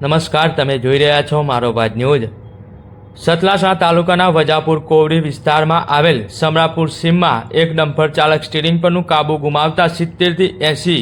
નમસ્કાર, તમે જોઈ રહ્યા છો મારો બાદ ન્યૂઝ. સતલાસણા તાલુકાના વજાપુર કોવડી વિસ્તારમાં આવેલ સમરાપુર સીમમાં એક ડમ્પર ચાલક સ્ટીરિંગ પરનું કાબુ ગુમાવતા સિત્તેરથી એંસી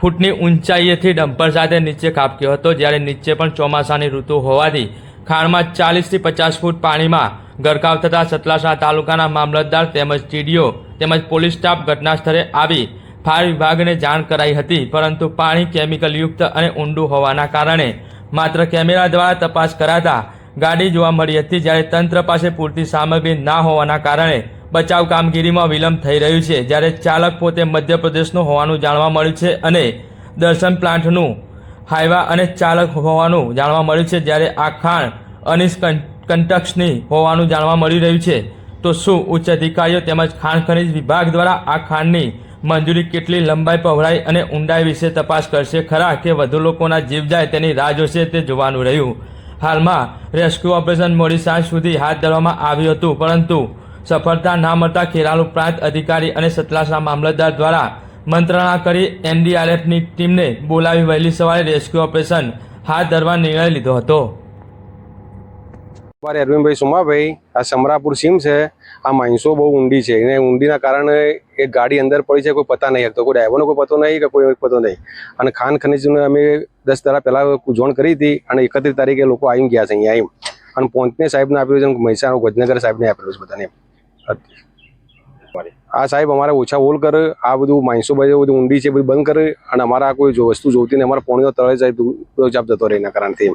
ફૂટની ઊંચાઈએથી ડમ્પર સાથે નીચે કાપક્યો હતો. જ્યારે નીચે પણ ચોમાસાની ઋતુ હોવાથી ખાણમાં ચાલીસથી પચાસ ફૂટ પાણીમાં ગરકાવ થતાં સતલાસણા તાલુકાના મામલતદાર તેમજ ટીડીઓ તેમજ પોલીસ સ્ટાફ ઘટના સ્થળે આવી ફાયર વિભાગને જાણ કરાઈ હતી. પરંતુ પાણી કેમિકલયુક્ત અને ઊંડું હોવાના કારણે માત્ર કેમેરા દ્વારા તપાસ કરાતા ગાડી જોવા મળી હતી જ્યારે તંત્ર પાસે પૂરતી સામગ્રી ના હોવાના કારણે બચાવ કામગીરીમાં વિલંબ થઈ રહ્યું છે. જ્યારે ચાલક પોતે મધ્યપ્રદેશનો હોવાનું જાણવા મળ્યું છે અને દર્શન પ્લાન્ટનું હાઈવા અને ચાલક હોવાનું જાણવા મળ્યું છે. જ્યારે આ ખાણ અનિશ કંટક્સની હોવાનું જાણવા મળી રહ્યું છે. તો શું ઉચ્ચ અધિકારીઓ તેમજ ખાણ ખનિજ વિભાગ દ્વારા આ ખાણની મંજૂરી કેટલી લંબાઈ પહોળાઈ અને ઊંડાઈ વિશે તપાસ કરશે? ખરા કે વધુ લોકોના જીવ જાય તેની રાહ જોશે તે જોવાનું રહ્યું? હાલમાં રેસ્ક્યુ ઓપરેશન મોડી સાંજ સુધી હાથ ધરવામાં આવ્યું હતું, પરંતુ સફળતા ના મળતા ખેરાલુ પ્રાંત અધિકારી અને સતલાસના મામલતદાર દ્વારા મંત્રણા કરી એનડીઆરએફની ટીમને બોલાવી વહેલી સવારે રેસ્ક્યુ ઓપરેશન હાથ ધરવા નિર્ણય લીધો હતો. મારે અરવિંદભાઈ સુમાભાઈ, આ સમરાપુર સીમ છે, આ માણસો બહુ ઊંડી છે. અને ઊંડીના કારણે એક ગાડી અંદર પડી છે, કોઈ પતા નહીં. હતો કોઈ ડ્રાઈવરનો કોઈ પતો નહીં કે કોઈ પતો નહીં. અને ખાન ખનીજને અમે દસ દાડા પહેલાં જોણ કરી હતી અને એકત્રીસ તારીખે લોકો આવી ગયા છે અહીંયા એમ. અને પોંચને સાહેબને આપેલું છે, મહેસાણા ગજનગર સાહેબને આપેલું છે બધાને આ સાહેબ અમારે ઓછા હોલ કરે, આ બધું માણસો બધું બધું ઊંડી છે, બધું બંધ કરે અને અમારા કોઈ વસ્તુ જોતી ને અમારા પોણીનો તળે સાહેબ જવાબ જતો રહે એના કારણથી